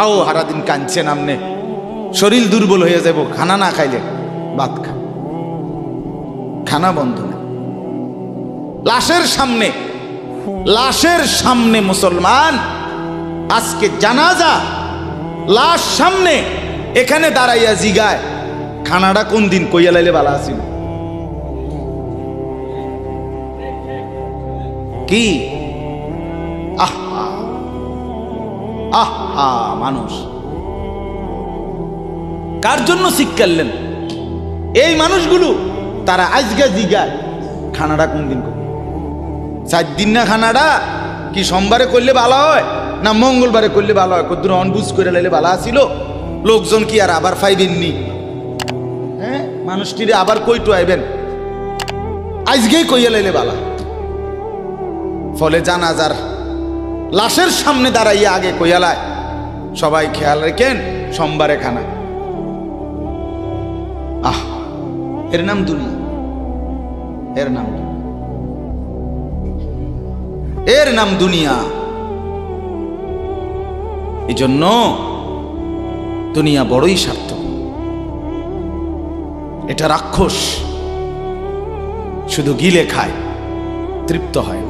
আও হারাদিন কাঁদছে নামনে। শরীর দুর্বল হয়ে যাব খানা না খাইলে ভাত খা। খানা বন্ধ না। লাশের সামনে লাশের সামনে মুসলমান, আজকে জানাজা, লাশ সামনে, এখানে দাঁড়াইয়া জিগায়। খানাটা কোন দিন কইয়া লাইলে বালা আসিল কি? আহা। আহা, মানুষ। কার জন্য শিক্ষালেন এই মানুষগুলো, তারা আজকে জিগায় খানাটা কোন দিন করবে? চার দিন না খানাটা কি সোমবারে করলে ভালো হয়, না মঙ্গলবারে করলে ভালো হয়? কদ্দুর অনবুজ করে লাইলে ভালো আসিল লোকজন কি আর আবার ফাইবেননি? হ্যাঁ মানুষটিরে আবার কইটু আইবেন আজকেই কইয়া লাইলে বালা ফলে জানাজার লাশের সামনে দাঁড়াইয়া আগে কইয়ালায়, সবাই খেয়াল রেখেন, সোমবারে খানা। আহ, এর নাম দুনিয়া। এর নাম। এর নাম দুনিয়া। এই জন্য দুনিয়া বড়ই স্বার্থ এটা রাক্ষস শুধু গিলে খায়, তৃপ্ত হয়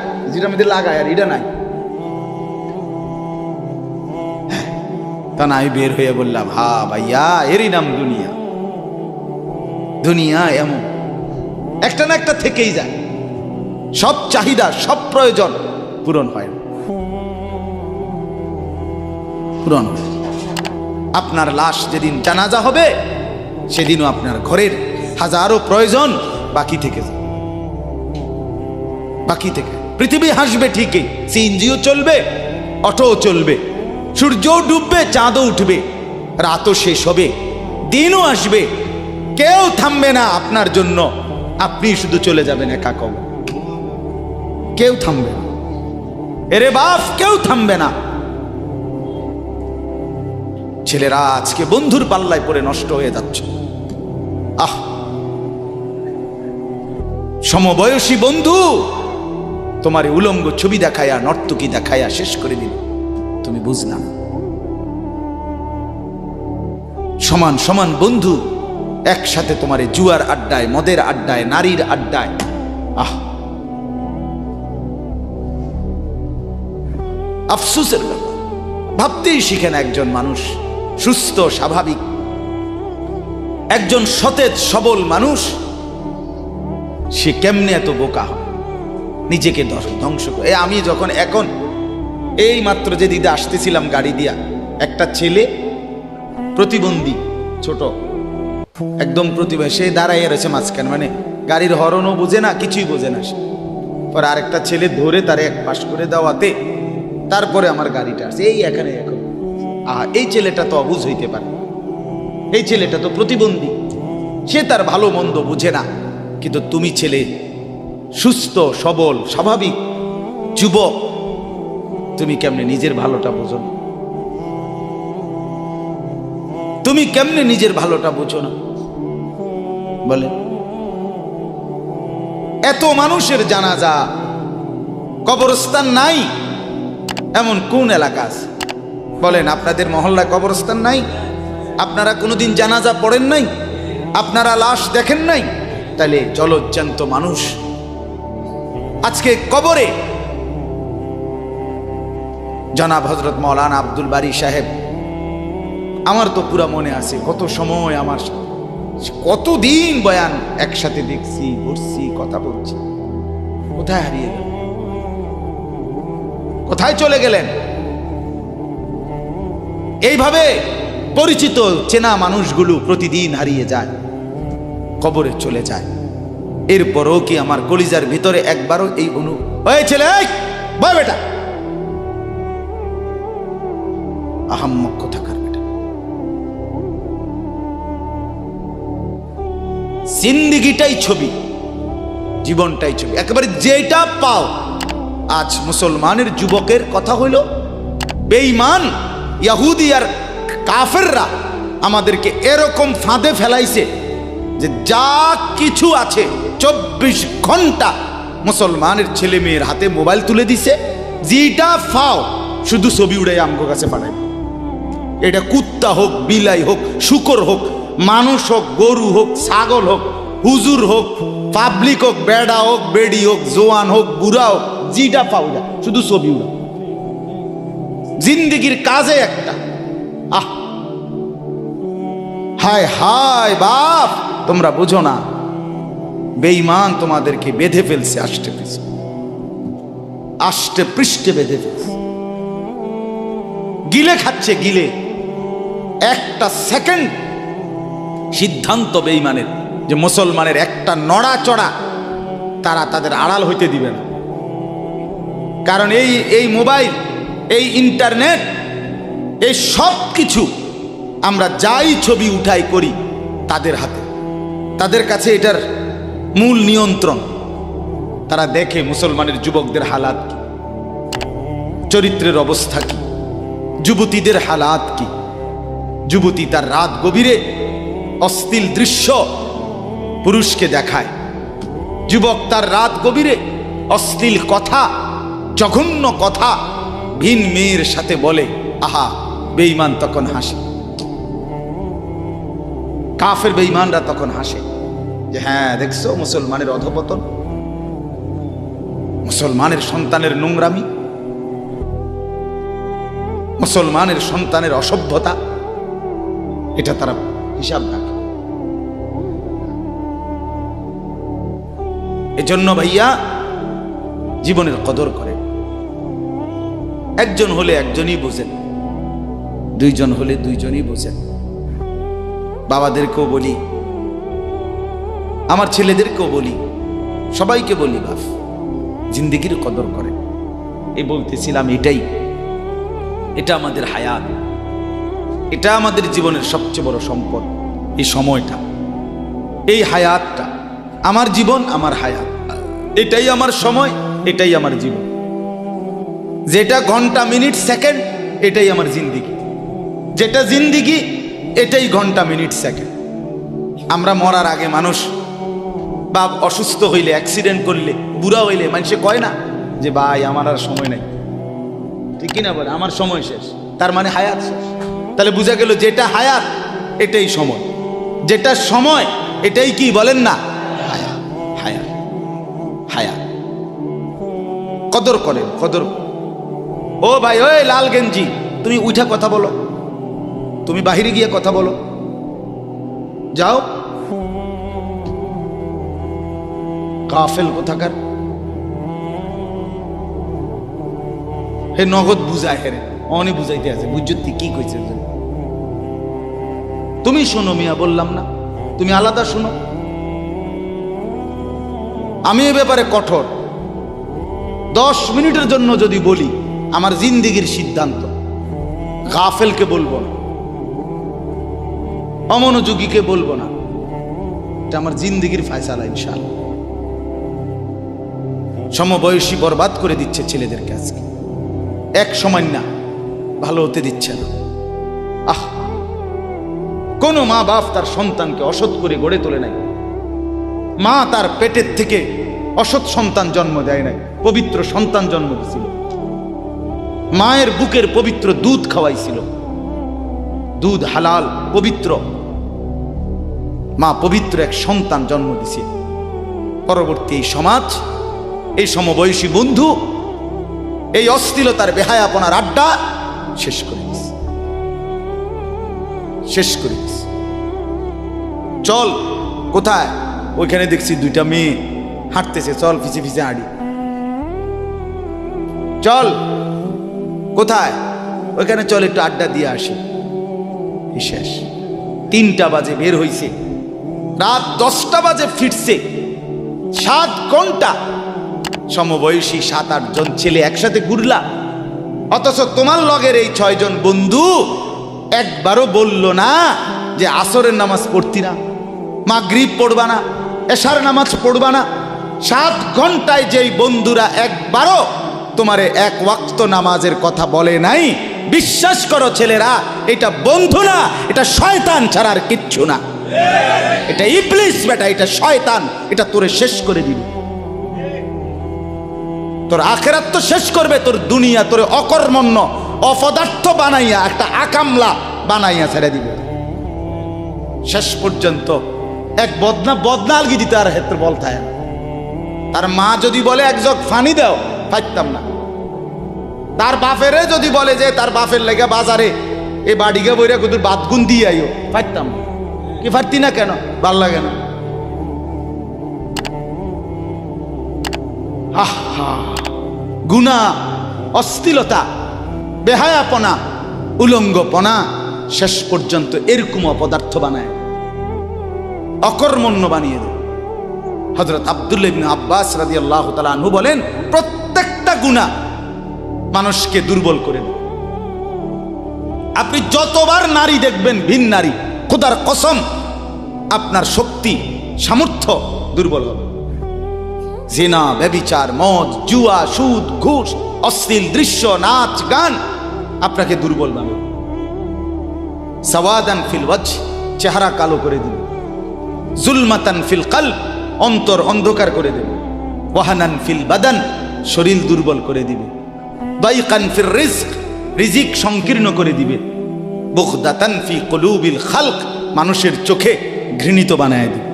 যেটার মধ্যে লাগায় আর এটা নাই। তা না আমি বের হয়ে বললাম, হা ভাইয়া, এরই নাম দুনিয়া। দুনিয়া এমন। একটা না একটা থেকেই যায়। সব চাহিদা, সব প্রয়োজন পূরণ হয় পূরণ আপনার লাশ যেদিন জানাজা হবে, সেদিনও আপনার ঘরের হাজারো প্রয়োজন বাকি থেকে যায়। বাকি থেকে। পৃথিবী হাসবে ঠিকই সিএনজিও চলবে, অটোও চলবে, সূর্যও ডুববে, চাঁদও উঠবে, রাতও শেষ হবে, দিনও আসবে, কেউ থামবে না আপনার জন্য, আপনি শুধু চলে যাবেন একা কব কেউ থামবে না। এরে বাপ, কেউ থামবে না। ছেলেরা আজকে বন্ধুর পাল্লায় পড়ে নষ্ট হয়ে যাচ্ছে। আহ! সমবয়সী বন্ধু তোমার উলঙ্গ ছবি দেখায়া নর্তকী দেখায়া শেষ করে দিল। তুমি বুঝলা সমান সমান বন্ধু, একসাথে তোমার জুয়ার আড্ডায়, মদের আড্ডায়, নারীর আড্ডায়। আহ! আফসুসের ব্যাপার। ভাবতেই শিখেন একজন মানুষ। সুস্থ, স্বাভাবিক। একজন সতেজ, সবল মানুষ, সে কেমনে এত বোকা হয়? নিজেকে ধ্বংস করে। আমি যখন এখন এই মাত্র যে দিদা আসতেছিলাম গাড়ি দিয়া, একটা ছেলে প্রতিবন্ধী, ছোট, একদম প্রতিভা, সে দাঁড়াইয়া রয়েছে মাঝখানে মানে গাড়ির হরনও বোঝে না, কিছুই বোঝে না সে। পর আরেকটা ছেলে ধরে তারে এক পাশ করে দেওয়াতে তারপরে আমার গাড়িটা আসছে এই এখানে এখন আহা, এই ছেলেটা তো অবুঝ হইতে পারে। এই ছেলেটা তো প্রতিবন্ধী। সে তার ভালো মন্দ বুঝে না। কিন্তু তুমি ছেলে সুস্থ, সবল, স্বাভাবিক যুবক, তুমি কেমনে নিজের ভালোটা বোঝো না? তুমি কেমনে নিজের ভালোটা বোঝো না? বলে, এত মানুষের জানাজা, কবরস্থান নাই, এমন কোন এলাকা আছে? বলেন, আপনাদের মহল্লায় কবরস্থান নাই? আপনারা কোনোদিন জানাজা পড়েন নাই? আপনারা লাশ দেখেন নাই? তাহলে জলজ্জান্ত মানুষ আজকে কবরে। জনাব হজরত মৌলানা আব্দুল বারি সাহেব, আমার তো পুরা মনে আছে কত সময় আমার কতদিন বয়ান একসাথে দেখছি, ঘুরছি, কথা বলছি। কোথায় হারিয়ে গেল? কোথায় চলে গেলেন? এইভাবে পরিচিত চেনা মানুষগুলো প্রতিদিন হারিয়ে যায়, কবরে চলে যায়। এরপরও কি আমার কলিজার ভিতরে একবারও এই অনু ওই ছেলে বয় বেটা! আহাম্মক কোথাকার বেটা। জিন্দিগিটাই ছবি, জীবনটাই ছবি। একেবারে যেটা পাও। আজ মুসলমানের যুবকের কথা হইল, বেঈমান, ইয়াহুদি আর কাফেররা আমাদেরকে এরকম ফাঁদে ফেলাইছে যে যা কিছু আছে চব্বিশ ঘণ্টা মুসলমানের ছেলে মেয়ের হাতে মোবাইল তুলে দিছে। যেটা ফাও, শুধু ছবি উড়াই আমগো কাছে পাঠায় এটা কুত্তা হোক, বিলাই হোক, শুকর হোক, মানুষ হোক, গরু হোক, ছাগল হোক, হুজুর হোক, পাবলিক হোক, বেড়া হোক, বেড়ি হোক, জোয়ান হোক, বুড়া হোক পাও যা শুধু ছবি উড়া জিন্দিগির কাজে একটা। আহ। হায় হায়, বাপ, তোমরা বুঝো না। বেঈমান তোমাদেরকে বেঁধে ফেলছে আষ্টে পৃষ্ঠে আষ্টে পৃষ্ঠে বেঁধে ফেলছে। গিলে খাচ্ছে, গিলে। একটা সেকেন্ড সিদ্ধান্ত বেঈমানের, যে মুসলমানের একটা নড়াচড়া তারা তাদের আড়াল হইতে দিবে না। কারণ এই এই মোবাইল, এই ইন্টারনেট, এই সব কিছু আমরা যাই ছবি উঠাই করি তাদের হাতে। তাদের কাছে এটার মূল নিয়ন্ত্রণ। তারা দেখে মুসলমানের যুবকদের হালাত কি? চরিত্রের অবস্থা কি? যুবতীদের হালাত কি? যুবতী তার রাত গভীরে অশ্লীল দৃশ্য পুরুষকে দেখায়। যুবক তার রাত গভীরে অশ্লীল কথা, জঘন্য কথা ভিন মেয়ের সাথে বলে, আহা, বেঈমান তখন হাসে। কাফের বেঈমানরা তখন হাসে। যে হ্যাঁ দেখছ মুসলমানের অধপতন? মুসলমানের সন্তানের নোংরামি? মুসলমানের সন্তানের অসভ্যতা? এটা তারা হিসাব রাখে। এজন্য ভাইয়া, জীবনের কদর করে। একজন হলে একজনই বোঝেন, দুইজন হলে দুইজনই বোঝেন। বাবাদেরকেও বলি আমার ছেলেদেরকেও বলি, সবাইকে বলি বাপ জিন্দিগির কদর করে। এই বলতেছিলাম এটাই, এটা আমাদের হায়াত, এটা আমাদের জীবনের সবচেয়ে বড় সম্পদ, এই সময়টা। এই হায়াতটা, আমার জীবন, আমার হায়াত, এটাই আমার সময়, এটাই আমার জীবন। যেটা ঘণ্টা, মিনিট, সেকেন্ড, এটাই আমার জিন্দিগি। যেটা জিন্দিগি, এটাই ঘণ্টা, মিনিট, সেকেন্ড। আমরা মরার আগে মানুষ বা অসুস্থ হইলে অ্যাক্সিডেন্ট করলে, বুড়া হইলে মানুষে কয় না যে, ভাই, আমার আর সময় নাই। ঠিক না বলে? আমার সময় শেষ। তার মানে হায়াত শেষ। তাহলে বোঝা গেল যেটা হায়াত, এটাই সময়। যেটা সময়, এটাই কি বলেন না? হায়াত হায়াত হায়াত। কদর করেন, কদর। ও ভাই, ওই লাল গেঞ্জি, তুমি উঠা কথা বলো। তুমি বাহিরে গিয়ে কথা বলো। যাও। কাফেল কোথাকার? হে নগদ বুঝায় হেরে অনেক বুঝাইতে আছে বুঝতে কি কইছে তুমি শোনো মিয়া, বললাম না, তুমি আলাদা শোনো। আমি এ ব্যাপারে কঠোর। দশ মিনিটের জন্য যদি বলি, আমার জিন্দিগির সিদ্ধান্ত, গাফেলকে বলব না, অমনোযোগীকে বলব না, এটা আমার জিন্দিগির ফায়সালা ইনশাল সমবয়সী বরবাদ করে দিচ্ছে ছেলেদেরকে আজকে। এক সময় না, ভালো হতে দিচ্ছে না। আহ! কোন মা বাপ তার সন্তানকে অসৎ করে গড়ে তোলে নাই। মা তার পেটের থেকে অসৎ সন্তান জন্ম দেয় নাই, পবিত্র সন্তান জন্ম দিয়েছিল মায়ের বুকের পবিত্র দুধ খাওয়াইছিল। দুধ হালাল, পবিত্র। মা পবিত্র এক সন্তান জন্ম দিছিল। পরবর্তী এই সমাজ এই সমবয়সী বন্ধু, এই অস্থিলতার বেহায়াপনার আড্ডা শেষ করে শেষ করে চল, কোথায়? ওইখানে দেখছি দুইটা মেয়ে হাঁটতেছে। চল ফিসে ফিসে হাঁড়ি চল, কোথায়? ওইখানে চল, একটু আড্ডা দিয়ে আসি। শেষ। তিনটা বাজে বের হইছে। রাত দশটা বাজে ফিরছে। সাত ঘণ্টা সমবয়সী সাত আটজন ছেলে একসাথে ঘুরলা। অথচ তোমার লগের এই ছয়জন বন্ধু একবারও বলল না যে আসরের নামাজ পড়তি না, মাগরিব পড়বা না, এশার নামাজ পড়বা না। সাত ঘন্টায় যেই বন্ধুরা একবারও তোমারে এক ওয়াক্ত নামাজের কথা বলে নাই, বিশ্বাস করো ছেলেরা, এটা বন্ধু না, এটা শয়তান ছাড়া আর কিচ্ছু না। এটা ইবলিস বেটা, এটা শয়তান, এটা তোরে শেষ করে দিবে। তোর আখেরাত তো শেষ করবে, তোর দুনিয়া, তোর অকর্মণ্য, অপদার্থ বানাইয়া, একটা আকামলা বানাইয়া ছেড়ে দিবে। শেষ পর্যন্ত এক বদনা বদনা আলগি দিতে আর হেত্র বলতায় না। তার মা যদি বলে, এক জগ ফানি দাও পাইতাম না। তার বাপেরে যদি বলে যে, তার বাপের লেগে বাজারে এ বাড়িকে বইরা কুদুর বাতগুন দিয়ে আইও পাইতাম না। কি পারতি না কেন? ভালো লাগে না। আহা গুণা, অস্থিলতা, বেহায়াপনা, উলঙ্গপনা শেষ পর্যন্ত এরকম অপদার্থ বানায়। অকর্মণ্য বানিয়ে দেয়। হজরত আবদুল্লাহ ইবনে আব্বাস রাদি আল্লাহ আনহু বলেন, প্রত্যেকটা গুণা মানুষকে দুর্বল করে দেয়। আপনি যতবার নারী দেখবেন, ভিন নারী, খোদার কসম, আপনার শক্তি, সামর্থ্য দুর্বল হবে। জেনা, ব্যবিচার, মদ, জুয়া, সুদ, ঘুষ, অশ্লীল দৃশ্য, নাচ, গান আপনাকে দুর্বল বানাবে। সওয়াদান ফিল ওয়াজ চেহারা কালো করে দিবে। জুলমাতান ফিল কাল অন্তর অন্ধকার করে দেবে। ওয়াহানান ফিল বাদান, শরীর দুর্বল করে দিবে। দাইকান ফির রিজক, রিজিক সংকীর্ণ করে দিবে। বুখদাতান ফি কলুবিল খালক, মানুষের চোখে ঘৃণিত বানায় দিবে।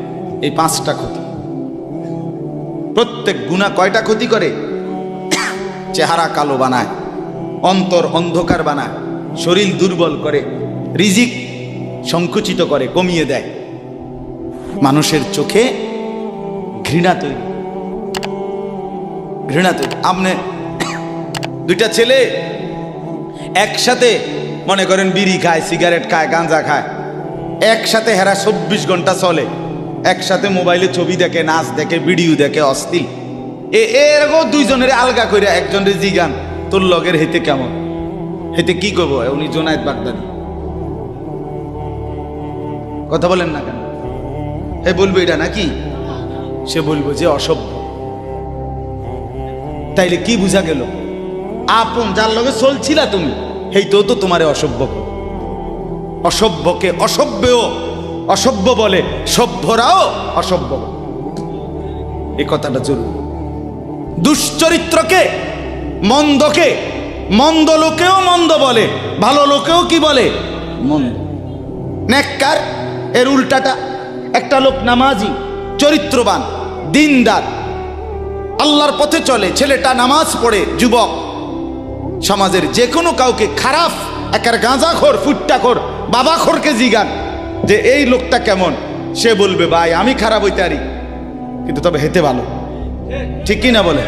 এই পাঁচটা ক্ষতি প্রত্যেক গুণা কয়টা ক্ষতি করে? চেহারা কালো বানায়, অন্তর অন্ধকার বানায়, শরীর দুর্বল করে, রিজিক সংকুচিত করে, কমিয়ে দেয়। মানুষের চোখে ঘৃণা তৈরি। ঘৃণা তৈরি। আপনি দুইটা ছেলে একসাথে, মনে করেন বিড়ি খায়, সিগারেট খায়, গাঁজা খায়, একসাথে হেরা চব্বিশ ঘণ্টা চলে। একসাথে মোবাইলে ছবি দেখে, নাচ দেখে, ভিডিও দেখে, অস্থির। এ এরকম দুইজনের আলগা করে একজনের জিগান তোর লগের হেতে কেমন? হেতে কি করব উনি জোনায়েত বাগদাদি। কথা বলেন না কেন? হে, বলব এটা নাকি? সে বলব যে অসভ্য। তাইলে কি বুঝা গেল? আপন যার লগে চলছিলা তুমি হেই তো তো তোমারে অসভ্য। অসভ্যকে অসভ্যও অসভ্য বলে সভ্যরাও অসভ্য। এই কথাটা জরুরি দুশ্চরিত্রকে মন্দকে মন্দ লোকেও মন্দ বলে ভালো লোকেও কি বলে? মন্দ। নেককার এর উল্টাটা একটা লোক নামাজি চরিত্রবান দিনদার। আল্লাহর পথে চলে ছেলেটা নামাজ পড়ে যুবক। সমাজের যে কোনো কাউকে খারাপ একার গাঁজাখোর ফুট্টাখোর বাবাখোরকে জিগান। যে এই লোকটা কেমন? সে বলবে, ভাই, আমি খারাপ হইতে পারি। কিন্তু তবে হেতে ভালো। ঠিক কি না বলে?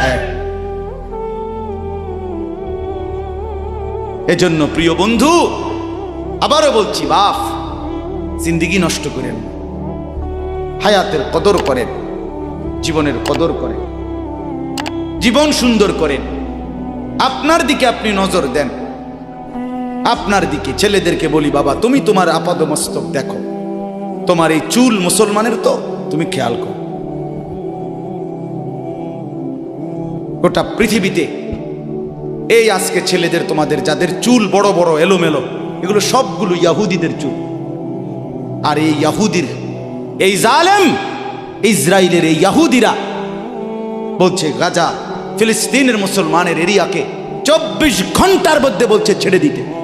হ্যাঁ। এজন্য প্রিয় বন্ধু, আবারও বলছি বাপ জিন্দিগি নষ্ট করেন। হায়াতের কদর করেন। জীবনের কদর করেন। জীবন সুন্দর করেন। আপনার দিকে আপনি নজর দেন। আপনার দিকে, ছেলেদেরকে বলি, বাবা, তুমি তোমার আপাদ মস্তক দেখো। তোমার এই চুল মুসলমানের তো, তুমি খেয়াল করো। গোটা পৃথিবীতে এই আজকে ছেলেদের তোমাদের, যাদের চুল বড় বড়, এলোমেলো, এগুলো সবগুলো ইয়াহুদিদের চুল। আর এই ইয়াহুদির, এই জালেম ইসরায়েলের এই ইয়াহুদিরা বলছে, গাজা ফিলিস্তিনের মুসলমানের এরিয়াকে চব্বিশ ঘণ্টার মধ্যে বলছে ছেড়ে দিতে।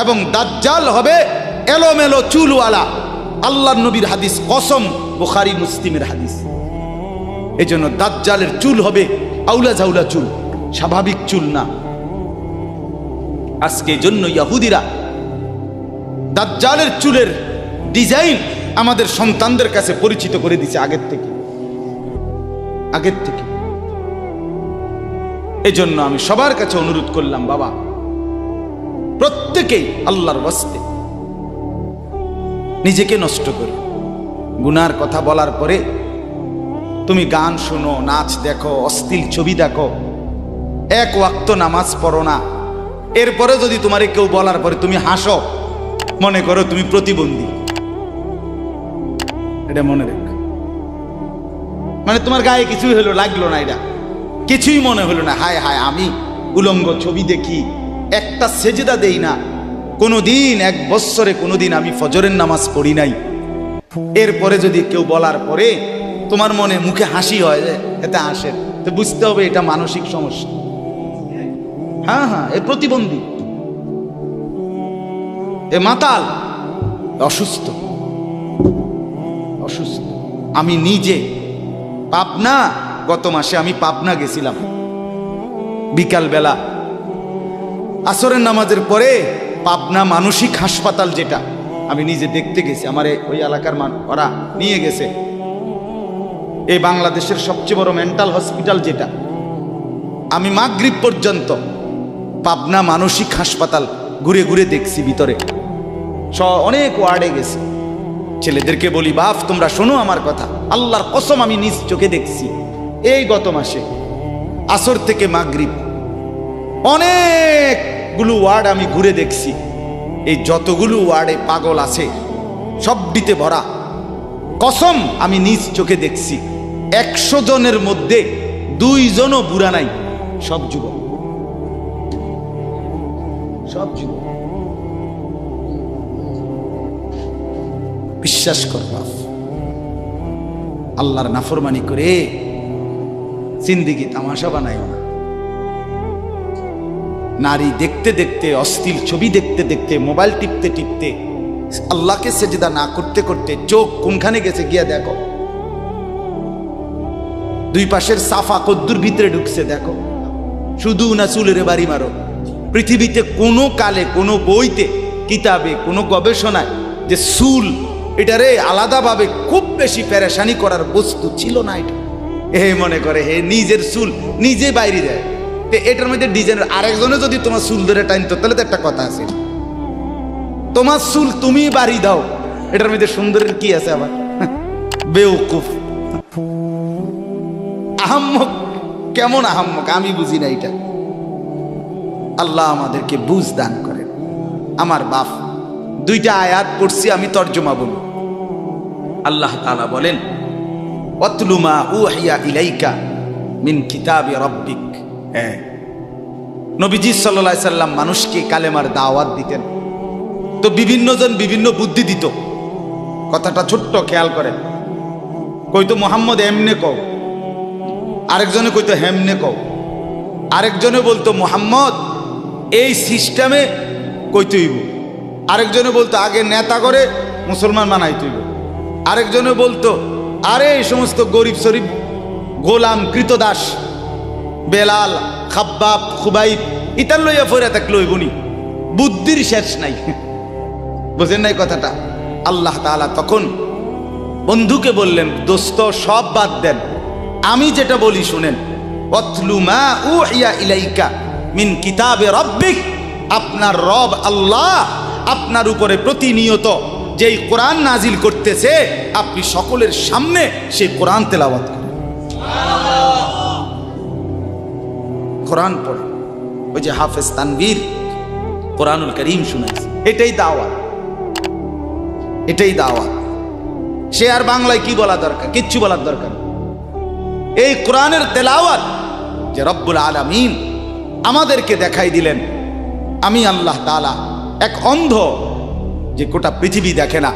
এবং দাজ্জাল হবে এলোমেলো চুলওয়ালা। আল্লাহ নবীর হাদিস কসম, বুখারি, মুসলিমের হাদিস। এই জন্য দাজ্জালের চুল হবে আউলা ঝাউলা চুল, স্বাভাবিক চুল না। আজকে জন্য ইয়াহুদিরা দাজ্জালের চুলের ডিজাইন আমাদের সন্তানদের কাছে পরিচিত করে দিছে আগের থেকে। আগের থেকে। এই জন্য আমি সবার কাছে অনুরোধ করলাম, বাবা প্রত্যেকেই আল্লাহর বস্তে নিজেকে নষ্ট করে। গুনার কথা বলার পরে তুমি গান শোনো, নাচ দেখো অস্থির ছবি দেখো, এক ওয়াক্ত নামাজ পড়ো না। এরপরে যদি তোমারে কেউ বলার পরে তুমি হাসো, মনে করো তুমি প্রতিবন্ধী। এটা মনে রেখ। মানে তোমার গায়ে কিছুই হলো, লাগল না এটা। কিছুই মনে হলো না, হায় হায়, আমি উলঙ্গ ছবি দেখি একটা সেজদা দেই না। কোনোদিন, এক বৎসরে কোনোদিন আমি ফজরের নামাজ পড়ি নাই। এরপরে যদি কেউ বলার পরে তোমার মনে মুখে হাসি হয় এতে হাসে তো বুঝতে হবে এটা মানসিক সমস্যা। হ্যাঁ হ্যাঁ এ প্রতিবন্ধী। এ মাতাল। অসুস্থ। অসুস্থ। আমি নিজে। পাবনা, গত মাসে আমি পাবনা গেছিলাম। বিকালবেলা আসরের নামাজের পরে পাবনা মানসিক হাসপাতাল যেটা, আমি নিজে দেখতে গেছি, আমার ওই এলাকার মান, ওরা নিয়ে গেছে। এই বাংলাদেশের সবচেয়ে বড় মেন্টাল হসপিটাল যেটা, আমি মাগরিব পর্যন্ত পাবনা মানসিক হাসপাতাল ঘুরে ঘুরে দেখছি ভিতরে। স, অনেক ওয়ার্ডে গেছি। ছেলেদেরকে বলি বাপ তোমরা শোনো আমার কথা। আল্লাহর কসম, আমি নিজ চোখে দেখছি। এই গত মাসে আসর থেকে মাগরিব অনেকগুলো ওয়ার্ড আমি ঘুরে দেখছি। এই যতগুলো ওয়ার্ডে পাগল আছে, সবটিতে ভরা। কসম আমি নিজ চোখে দেখছি। একশো জনের মধ্যে দুইজনও বুড়া নাই, সব যুবক। সব যুবক। বিশ্বাস কর আল্লাহর নাফরমানি করে জিন্দিগি তামাশা বানাইও না। নারী দেখতে দেখতে অস্থির ছবি দেখতে দেখতে, মোবাইল টিপতে টিপতে, আল্লাহকে সেজদা না করতে করতে চোখ কোনখানে গেছে গিয়া দেখো। দুই পাশের সাফা কদ্দুর ভিতরে ঢুকছে দেখো। শুধু না চুলের বাড়ি মারো। পৃথিবীতে কোনো কালে, কোনো বইতে, কিতাবে, কোনো গবেষণায় যে চুল, এটারে আলাদাভাবে খুব বেশি পেরেশানি করার বস্তু ছিল না এটা। হে মনে করে, হে নিজের চুল নিজে বাইরে দেয়। এটার মধ্যে ডিজাইনের আরেকজনে যদি তোমার চুল ধরে টাইনতো তাহলে তো একটা কথা আছে। তোমার চুল তুমি বাড়ি দাও। এটার মধ্যে সুন্দরের কি আছে আবার? বেউকুফ। আহাম্মক। কেমন আহাম্মক? আমি বুঝি না এটা। আল্লাহ আমাদেরকে বুঝ দান করেন। আমার বাপ, দুইটা আয়াত পড়ছি, আমি তর্জমা বলব। আল্লাহ তাআলা বলেন অতলুমা উহিয়া ইলাইকা মিন কিতাবে রব্বিক। হ্যাঁ নবীজি সাল্লাল্লাহু সাল্লাম মানুষকে কালেমার দাওয়াত দিতেন। তো বিভিন্ন জন বিভিন্ন বুদ্ধি দিত। কথাটা ছোট্ট খেয়াল করেন। কইতো মোহাম্মদ এমনে কও, আরেকজনে কইতো হেমনে কও, আরেকজনে বলতো মোহাম্মদ, এই সিস্টেমে কইতে হইব আরেকজনে বলতো আগে নেতা করে মুসলমান বানাই তৈব। আরেকজনে বলতো, আরে এই সমস্ত গরিব শরীফ গোলাম কৃতদাস বেলাল, খাব্বাব, খুবাইব, ইতার লইয়া ফইরা থাকলে হইবনি বুদ্ধির শেষ নাই। বোঝেন নাই কথাটা? আল্লাহ তাআলা তখন বন্ধুকে বললেন, দোস্ত, সব বাদ দেন। আমি যেটা বলি শুনেন। অতলু মা উহিয়া ইলাইকা মিন কিতাবে রব্বিক। আপনার রব আল্লাহ, আপনার উপরে প্রতিনিয়ত যেই কোরআন নাজিল করতেছে, আপনি সকলের সামনে সেই কোরআন তেলাওয়াত করেন। কোরআন পড়ে। ওই যে হাফেজ তানভীর কোরআনুল করিম শুনাইছে। এটাই দাওয়াত। এটাই দাওয়াত। সে আর বাংলায় কি বলা দরকার? কিচ্ছু বলার দরকার এই কোরআনের তেলাওয়াত যে রব্বুল আলামিন আমাদেরকে দেখাই দিলেন, আমি আল্লাহ তালা এক অন্ধ যে গোটা পৃথিবী দেখে না।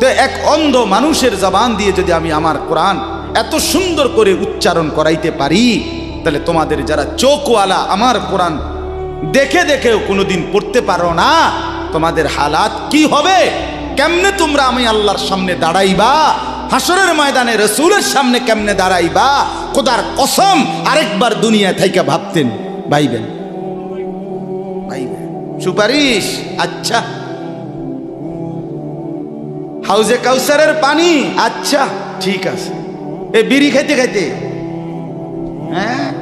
তো এক অন্ধ মানুষের জবান দিয়ে যদি আমি আমার কোরআন এত সুন্দর করে উচ্চারণ করাইতে পারি তাহলে তোমাদের যারা চোখওয়ালা, আমার কোরআন দেখে দেখেও কোনোদিন পড়তে পারো না, তোমাদের হালাত কি হবে? কেমনে তোমরা আমি আল্লাহর সামনে দাঁড়াইবা? হাসরের ময়দানে রসুলের সামনে কেমনে দাঁড়াইবা? খোদার কসম আরেকবার দুনিয়া থেকে ভাবতেন, ভাইবেন। ভাইবেন। সুপারিশ? আচ্ছা। হাউজে কাউসারের পানি? আচ্ছা ঠিক আছে। এ বিড়ি খাইতে খাইতে। হ্যাঁ?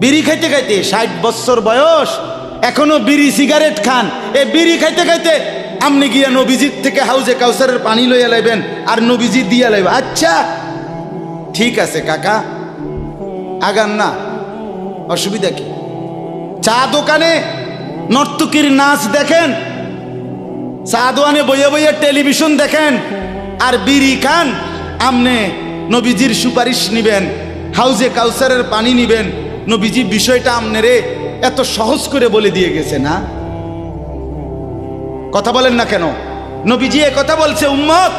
বিড়ি খাইতে খাইতে ষাট বছর বয়স, এখনও বিড়ি সিগারেট খান। এ বিড়ি খাইতে খাইতে আপনি গিয়া নবীজির থেকে হাউজে কাউসারের পানি লইয়া লাইবেন, আর নবীজি দিয়া লাইবেন আচ্ছা ঠিক আছে কাকা, আগান না, অসুবিধা কি? চা দোকানে নর্তকীর নাচ দেখেন, চা দোকানে বইয়ে বইয়ে টেলিভিশন দেখেন, আর বিড়ি খান, আমনে নবীজির সুপারিশ নিবেন, হাউজে কাউসারের পানি নিবেন। নবীজি বিষয়টা আমনেরে এত সহজ করে বলে দিয়ে গেছে না? কথা বলেন না কেন? নবীজি এ কথা বলছে, উম্মত,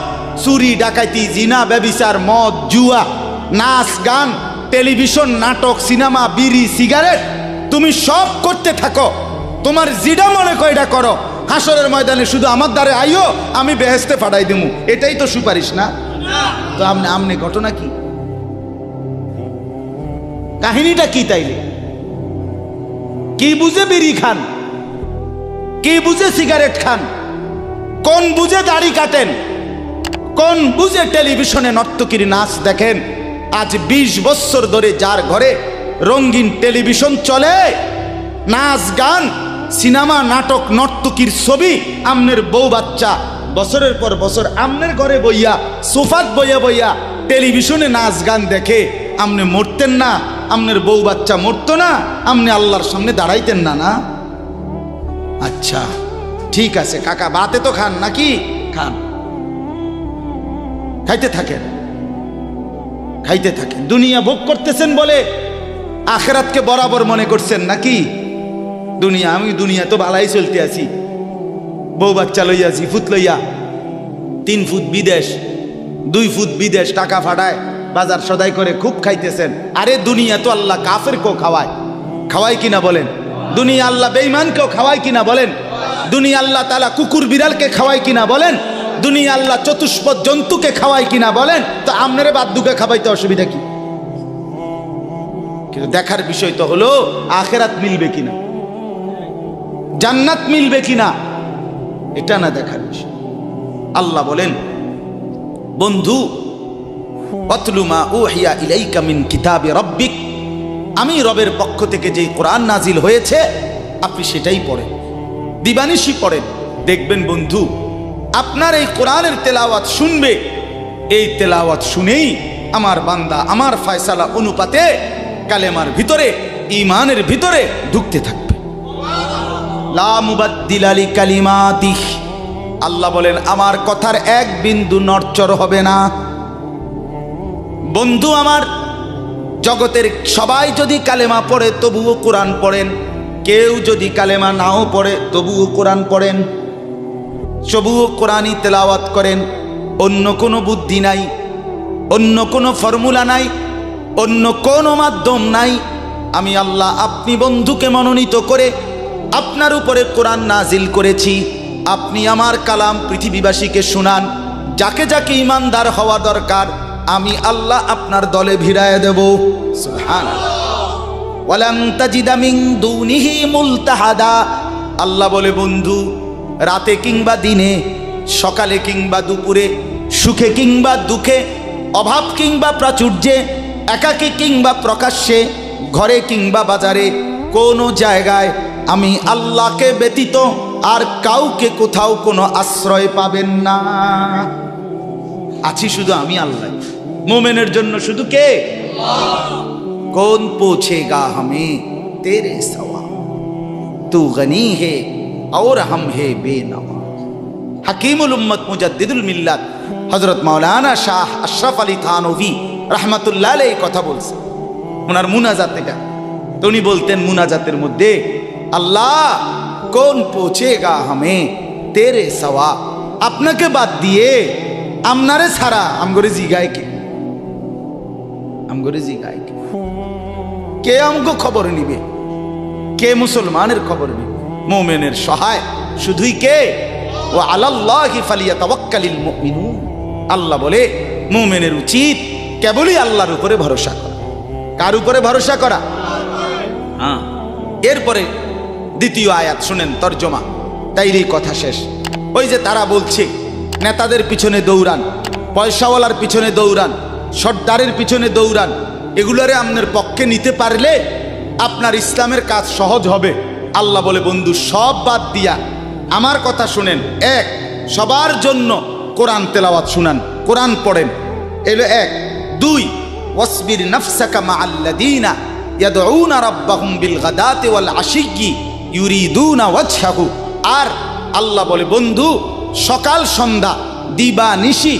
চুরি ডাকাইতি জিনা, ব্যবিচার, মদ, জুয়া, নাচ, গান, টেলিভিশন, নাটক, সিনেমা, বিড়ি, সিগারেট, তুমি সব করতে থাকো। তোমার জিডা মনে কয়টা করো? হাসরের ময়দানে শুধু আমার দ্বারে আইও আমি বেহেস্তে ফাটাই দেবো এটাই তো সুপারিশ না? তো আমনে আমনে ঘটনা কি? কাহিনীটা কি তাইলে? কি বুঝে বিড়ি খান? কি বুঝে সিগারেট খান? কোন বুঝে দাড়ি কাটেন? কোন বুঝে টেলিভিশনে নর্তকীর নাচ দেখেন? আজ ২০ বছর ধরে যার ঘরে রঙিন টেলিভিশন চলে, নাচ, গান, সিনেমা, নাটক, নর্তকীর ছবি, আমনের বউ বাচ্চা, বছরের পর বছর আমনের ঘরে বইয়া, সোফাত বইয়া বইয়া টেলিভিশনে নাচ, গান দেখে আমনে মরতেন না, আমনের বউ বাচ্চা মরতো না, আমনে আল্লাহর সামনে দাঁড়াইতেন না না? আচ্ছা ঠিক আছে, কাকা বাতে তো খান, নাকি? খান। খাইতে থাকেন। খাইতে থাকেন। দুনিয়া ভোগ করতেছেন বলে আখেরাতকে বরাবর মনে করছেন নাকি? দুনিয়া, আমি দুনিয়া তো ভালাই চলতে আছি। বউ বাচ্চা লইয়া আছি ফুট লইয়া, তিন ফুট বিদেশ, দুই ফুট বিদেশ টাকা ফাটায়। বাজার সদাই করে খুব খাইতেছেন। আরে দুনিয়া তো আল্লাহ কাফের কেউ খাওয়ায়। খাওয়ায় কিনা বলেন? দুনিয়া আল্লাহ বেইমানকেও খাওয়ায় কিনা বলেন? দুনিয়া আল্লাহ তালা কুকুর বিড়ালকে খাওয়ায় কিনা বলেন? দুনিয়া আল্লাহ চতুষ্পদ জন্তুকে খাওয়ায় কিনা বলেন? তো আপনারে বাদ্যুকে খাওয়াইতে অসুবিধা কি? কিন্তু দেখার বিষয় তো হলো, আখেরাত মিলবে কিনা? জান্নাত মিলবে কিনা? এটা না দেখার বিষয়। আল্লাহ বলেন, বন্ধু আমি রবের পক্ষ থেকে যেই কোরআন নাজিল হয়েছে, আপনি সেটাই পড়েন। দিবানিশি পড়েন। দেখবেন বন্ধু, আপনার এই কোরআনের তেলাওয়াত শুনবে। এই তেলাওয়াত শুনেই আমার বান্দা আমার ফয়সালা অনুপাতে কালেমার ভিতরে ইমানের ভিতরে ঢুকতে থাকবে। আল্লাহ বলেন, আমার কথার এক বিন্দু নড়চড় হবে না। বন্ধু আমার, জগতের সবাই যদি কালেমা পড়ে, তবুও কোরআন পড়েন। কেউ যদি কালেমা নাও পড়ে, তবুও কোরআন পড়েন। তবুও কোরআনই তেলাওয়াত করেন। অন্য কোনো বুদ্ধি নাই, অন্য কোনো ফর্মুলা নাই, অন্য কোনো মাধ্যম নাই। আমি আল্লাহ আপনি বন্ধুকে মনোনীত করে আপনার উপরে কোরআন নাজিল করেছি। আপনি আমার কালাম পৃথিবীবাসীকে শুনান। যাকে যাকে ইমানদার হওয়া দরকার আমি আল্লাহ আপনার দলে ভিড়ায় দেব। আল্লাহ বলে, বন্ধু, রাতে কিংবা দিনে, সকালে কিংবা দুপুরে, সুখে কিংবা দুঃখে, অভাব কিংবা প্রাচুর্যে, একাকে কিংবা প্রকাশ্যে, ঘরে কিংবা বাজারে, কোনো জায়গায় আমি আল্লাহকে ব্যতীত আর কাউকে কোথাও কোনো আশ্রয় পাবেন না। আছি শুধু আমি আল্লাহ। মোমেনের জন্য শুধু কে कौन पूछेगा हमें तेरे सवाल तू गनी है और हम है बेनवा হাকিমুল উম্মত মুজাদ্দিদুল মিল্লাত হজরত মাওলানা শাহ আশরাফ আলী থানভি রহমতুল্লাহ এই কথা বলছে ওনার মুনাজাত এটা তো উনি বলতেন মুনাজাতের মধ্যে আল্লাহ কোন পৌঁছেগা হামে তেরে সওয়া আপনাকে বাদ দিয়ে আমনারে ছাড়া আমগরে জিগায় কে আমগরে জিগায় কে? আমগো খবর নিবে? কে মুসলমানের খবর নিবে? মোমেনের সহায় শুধুই কে? ও আলাল্লাহি ফালিয়াতাওয়াক্কালিল মুমিনুন। আল্লাহ বলে, মোমেনের উচিত কেবলই আল্লাহর উপরে ভরসা করা। কার উপরে ভরসা করা? হ্যাঁ। এরপরে দ্বিতীয় আয়াত, শুনেন তর্জমা। তাইরই কথা শেষ। ওই যে তারা বলছে, নেতাদের পিছনে দৌড়ান, পয়সাওয়ালার পিছনে দৌড়ান সর্দারের পিছনে দৌড়ান। এগুলোরে আপনার পক্ষে নিতে পারলে আপনার ইসলামের কাজ সহজ হবে। আল্লাহ বলে, বন্ধু, সব বাদ দিয়া। আমার কথা শুনেন। এক, সবার জন্য কোরআন তেলাওয়াত শুনান, কোরআন পড়েন। এলো এক। দুই, ওয়াসবির নাফসাকা মা আল্লাদিনা ইয়াদউনা রাব্বাহুম বিল গাদাতি ওয়াল আশিয়্যি ইউরিদুনা ওয়াজহাহু। আর আল্লাহ বলে, বন্ধু, সকাল সন্ধ্যা দিবা নিশি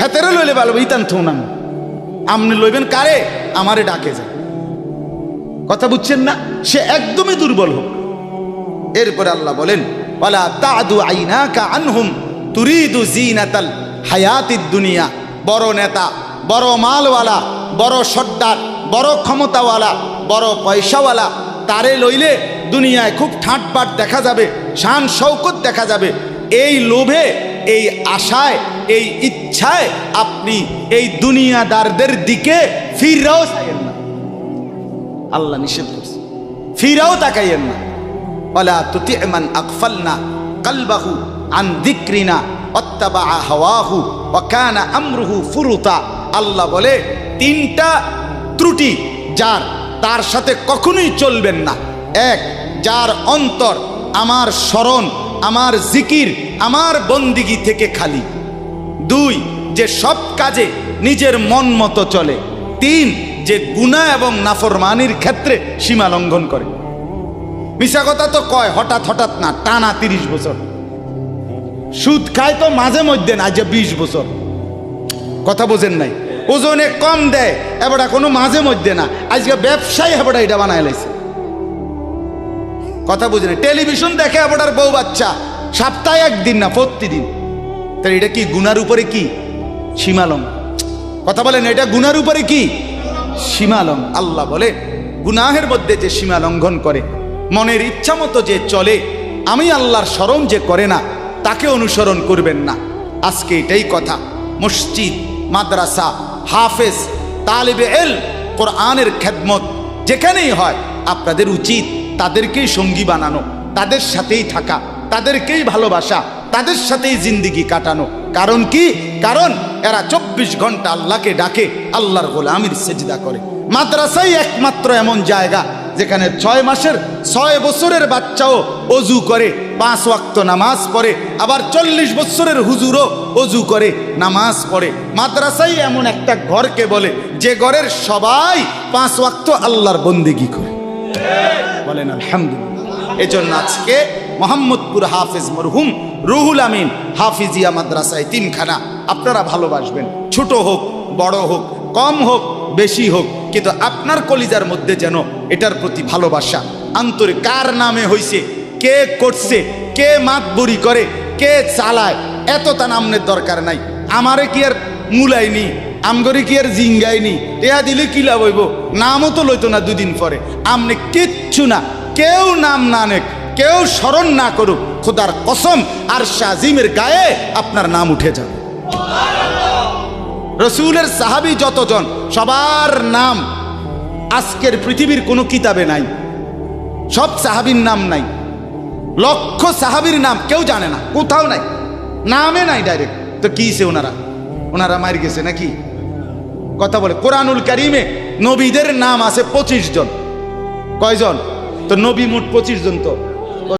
হেতেরে লইলে ভালো, ইতান থৌনান আপনি লইবেন কারে? আমারে ডাকে যায়। কথা বুঝছেন না? সে একদমই দুর্বল হোক। এরপরে আল্লাহ বলেন, ওয়ালা তাদু আইনাকা আনহুম তুরিদু জিনাতাল হায়াতিদ দুনিয়া। বড় নেতা, বড় মালওয়ালা, বড় সর্দার, বড় ক্ষমতাওয়ালা, বড় পয়সাওয়ালা, তারে লইলে দুনিয়ায় খুব ঠাটবাট দেখা যাবে, শান শৌকত দেখা যাবে। এই লোভে এই আশায়, এই ইচ্ছায় আপনি এই দুনিয়াদারদের দিকে ফিররাও চাইয়েন না। আল্লাহ নিষেধ করছে। ফিরাও তাকাইয়েন না। ওয়ালা তুতি' মান আগফালনা কলবাহু আন যিকরিনা ওয়াত্তাবা হাওয়াহু ওয়া কানা আমরুহু ফুরুতা। আল্লাহ বলে, তিনটা ত্রুটি যার, তার সাথে কখনোই চলবেন না। এক, যার অন্তর আমার স্মরণ আমার জিকির আমার বন্দিগি থেকে খালি। দুই, যে সব কাজে নিজের মন মতো চলে। তিন, যে গুণা এবং নাফরমানির ক্ষেত্রে সীমা লঙ্ঘন করে। মিশা কথা তো কয়, হঠাৎ হঠাৎ না, টানা তিরিশ বছর। সুদ খায় তো মাঝে মধ্যে না যে বিশ বছর। কথা বোঝেন নাই। ওজনে কম দেয় এবারটা কোনো মাঝে মধ্যে না। আজকে ব্যবসায়ী এবারটা এটা বানায় লাইছে। কথা বুঝেন টেলিভিশন দেখে আপনার বউ বাচ্চা। সপ্তাহে একদিন না, প্রতিদিন। তাহলে এটা কি, গুনার উপরে কি? সীমালং কথা বলেন, এটা গুনার উপরে কি? সীমালং আল্লাহ বলে, গুনাহের মধ্যে যে সীমা লঙ্ঘন করে, মনের ইচ্ছা মতো যে চলে, আমি আল্লাহর স্মরণ যে করে না, তাকে অনুসরণ করবেন না। আজকে এটাই কথা। মসজিদ, মাদ্রাসা, হাফেজ, তালেবে এল, কোরআনের খেদমত, যেখানেই হয়, আপনাদের উচিত তাদেরকেই সঙ্গী বানানো, তাদের সাথেই থাকা, তাদেরকেই ভালোবাসা, তাদের সাথেই জিন্দিগি কাটানো। কারণ কি? কারণ এরা চব্বিশ ঘণ্টা আল্লাহকে ডাকে, আল্লাহর গোলামির সেজদা করে। মাদ্রাসাই একমাত্র এমন জায়গা যেখানে ছয় মাসের, ছয় বছরের বাচ্চাও অজু করে, পাঁচ ওয়াক্ত নামাজ পড়ে, আবার চল্লিশ বছরের হুজুরও অজু করে, নামাজ পড়ে। মাদ্রাসাই এমন একটা ঘরকে বলে, যে ঘরের সবাই পাঁচ ওয়াক্ত আল্লাহর বন্দিগি করে। বলেন, আলহামদুলিল্লাহ। এজন্য আজকে মোহাম্মদপুর হাফেজ মরহুম রুহুল আমিন হাফিজিয়া মাদ্রাসায় তিনখানা। আপনারা ভালোবাসবেন। ছোট হোক, বড় হোক, কম হোক, বেশি হোক, কিন্তু আপনার কলিজার মধ্যে যেন এটার প্রতি ভালোবাসা। আন্তরিক কার নামে হইছে, কে করছে, কে মাতবুরি করে, কে চালায় এত তা নামনের দরকার নাই। আমারে কি আর মুলাইনি আমগরে কি আর জিঙ্গাইনি? টেয়া দিলে কি লাভ হইব? নামও তো লইতো না দুদিন পরে। আমনে কিচ্ছু না, কেউ নাম না নেক, কেউ স্মরণ না করুক। খোদার কসম, আর শাহিমের গায়ে আপনার নাম উঠে যাবে। রসুলের সাহাবি যতজন, সবার নাম আজকের পৃথিবীর কোনো কিতাবে নাই। সব সাহাবির নাম নাই। লক্ষ সাহাবির নাম কেউ জানে না, কোথাও নাই। নামে নাই ডাইরেক্ট। তো কিসে ওনারা? ওনারা মার গেছে নাকি? কথা বলে। কোরআনুল কারিমে নবীদের নাম আছে পঁচিশ জন। কয়জন? তো নবী মোট পঁচিশ জন তো।